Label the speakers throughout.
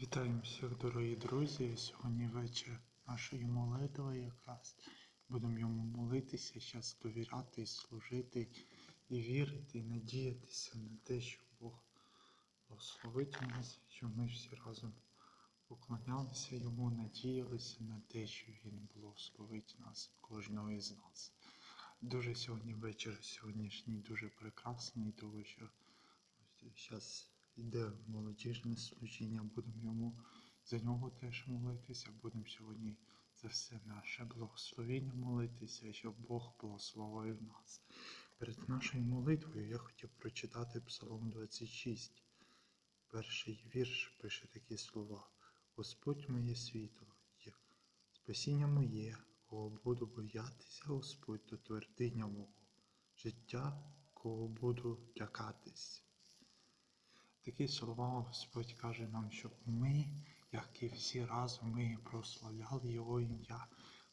Speaker 1: Вітаємо всіх, дорогі друзі. Сьогодні вечір нашої молитви якраз. Будемо йому молитися, зараз довіряти, служити, і вірити, і надіятися на те, що Бог благословить нас, що ми всі разом поклонялися йому, надіялися на те, що Він благословить нас, кожного із нас. Дуже сьогодні вечір сьогоднішній дуже прекрасний, тому що зараз йде молодіжне служіння, будемо йому за нього теж молитися. Будемо сьогодні за все наше благословіння молитися, щоб Бог благословив нас. Перед нашою молитвою я хотів прочитати Псалом 26. Перший вірш пише такі слова: Господь моє світло, спасіння моє, кого буду боятися, Господь, то твердиня мого, життя, кого буду лякатись. Такі слова Господь каже нам, щоб ми, як і всі разом, ми прославляли Його ім'я,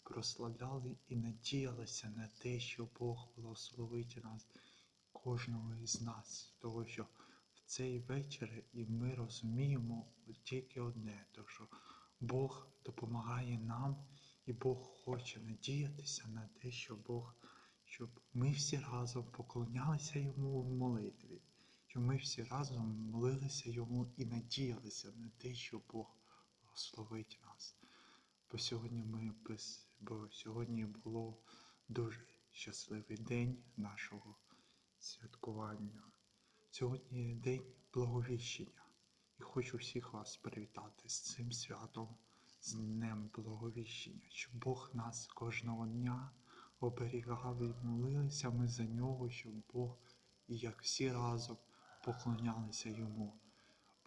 Speaker 1: прославляли і надіялися на те, що Бог благословить нас, кожного із нас, тому що в цей вечір і ми розуміємо тільки одне, то що Бог допомагає нам, і Бог хоче надіятися на те, що Бог, щоб ми всі разом поклонялися Йому в молитві що ми всі разом молилися йому і надіялися на те, що Бог благословить нас. Бо сьогодні ми без, бо сьогодні було дуже щасливий день нашого святкування. Сьогодні день благовіщення. І хочу всіх вас привітати з цим святом, з Днем Благовіщення, щоб Бог нас кожного дня оберігав і молилися ми за нього, щоб Бог, і як всі разом поклонялися йому.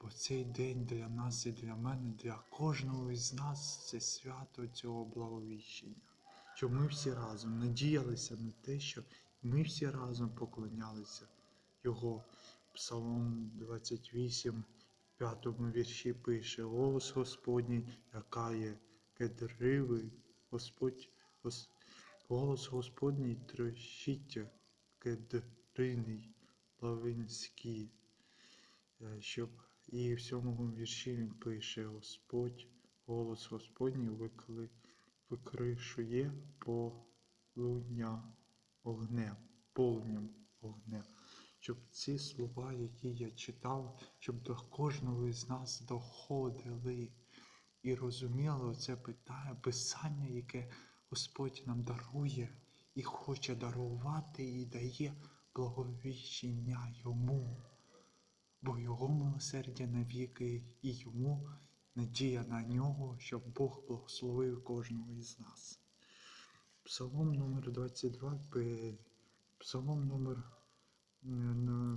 Speaker 1: Бо цей день для нас і для мене, для кожного із нас це свято цього благовіщення. Щоб ми всі разом надіялися на те, що ми всі разом поклонялися Його. Псалом 28, в п'ятому вірші пише: Голос Господній, яка є кедриви, Господь, гос, голос Господній трощить кедриний Лавинський, е, щоб і в сьомому вірші він пише Господь, голос Господній викли, викришує полудня огнем, полум'ям огнем. Щоб ці слова, які я читав, щоб до кожного із нас доходили і розуміли це питання, писання, яке Господь нам дарує і хоче дарувати, і дає благовіщення йому, бо Його милосердя навіки і йому надія на нього, щоб Бог благословив кожного із нас. Псалом номер 22, Псалом номер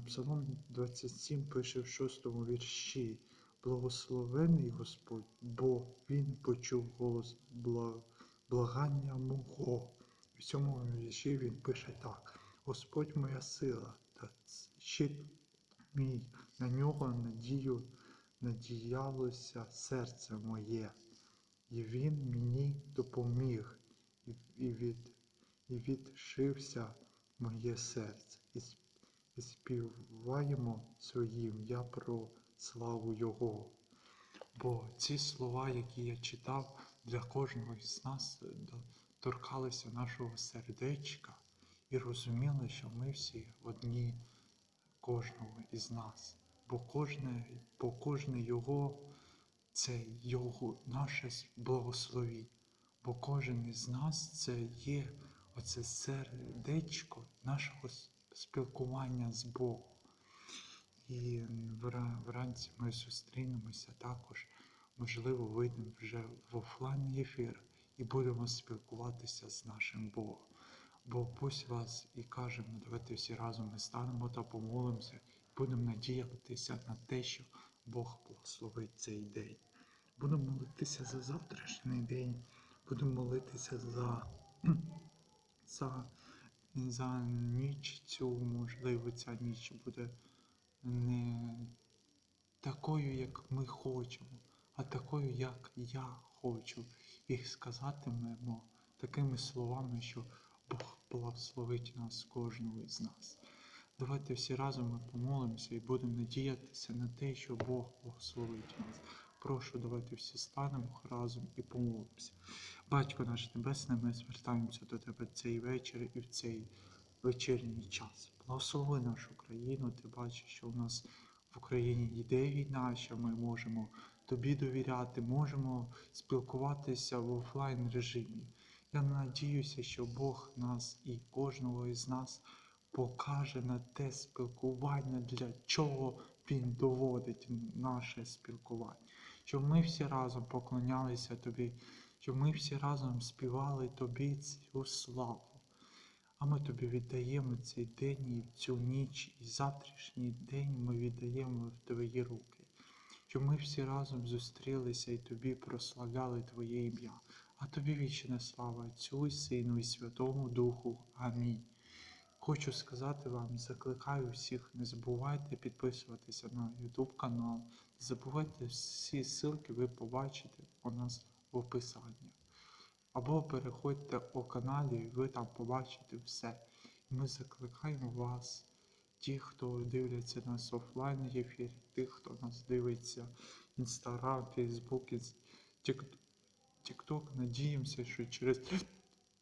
Speaker 1: Псалом 27 пише в шостому вірші. Благословений Господь, бо Він почув голос благання мого. В цьому вірші він пише так. Господь моя сила та щит мій, на нього надію надіялося серце моє, і Він мені допоміг, і від, і відшився моє серце, і, співаємо своїм я про славу Його. Бо ці слова, які я читав для кожного із нас, торкалися нашого сердечка і розуміли, що ми всі одні кожного із нас, бо кожне, бо кожне Його це Його наше благословіння, бо кожен із нас це є оце сердечко нашого спілкування з Богом. І вранці ми зустрінемося також, можливо, вийдемо вже в офлайн ефір і будемо спілкуватися з нашим Богом. Бо пусть вас і кажемо, давайте всі разом ми станемо та помолимося, будемо надіятися на те, що Бог благословить цей день. Будемо молитися за завтрашній день, будемо молитися за за, за ніч цю, можливо, ця ніч буде не такою, як ми хочемо, а такою, як я хочу. І сказатимемо такими словами, що Бог благословить нас, кожного із нас. Давайте всі разом ми помолимося і будемо надіятися на те, що Бог благословить нас. Прошу, давайте всі станемо разом і помолимося. Батько наш Небесний, ми звертаємося до Тебе цей вечір і в цей вечірній час. Благослови нашу країну. Ти бачиш, що у нас в Україні йде війна, що ми можемо тобі довіряти, можемо спілкуватися в офлайн режимі. Я надіюся, що Бог нас і кожного із нас покаже на те спілкування, для чого Він доводить наше спілкування. Щоб ми всі разом поклонялися Тобі, щоб ми всі разом співали Тобі цю славу. А ми тобі віддаємо цей день і цю ніч, і завтрашній день ми віддаємо в Твої руки, щоб ми всі разом зустрілися і тобі прославляли Твоє ім'я. А тобі вічна слава Отцю і Сину і Святому Духу. Амінь. Хочу сказати вам, закликаю всіх, не забувайте підписуватися на YouTube канал, не забувайте всі ссылки ви побачите у нас в описанні. Або переходьте у каналі, і ви там побачите все. Ми закликаємо вас, ті, хто дивляться нас офлайн ефірі, тих, хто нас дивиться Інстаграм, Фейсбук, Тікток. Надіємося, що через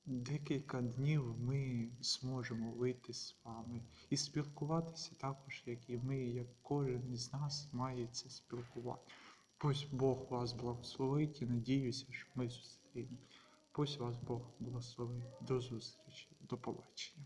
Speaker 1: декілька днів ми зможемо вийти з вами і спілкуватися також, як і ми, як кожен із нас має це спілкування. Пусть Бог вас благословить і надіюся, що ми зустрінемо. Пусть вас Бог благословить. До зустрічі, до побачення.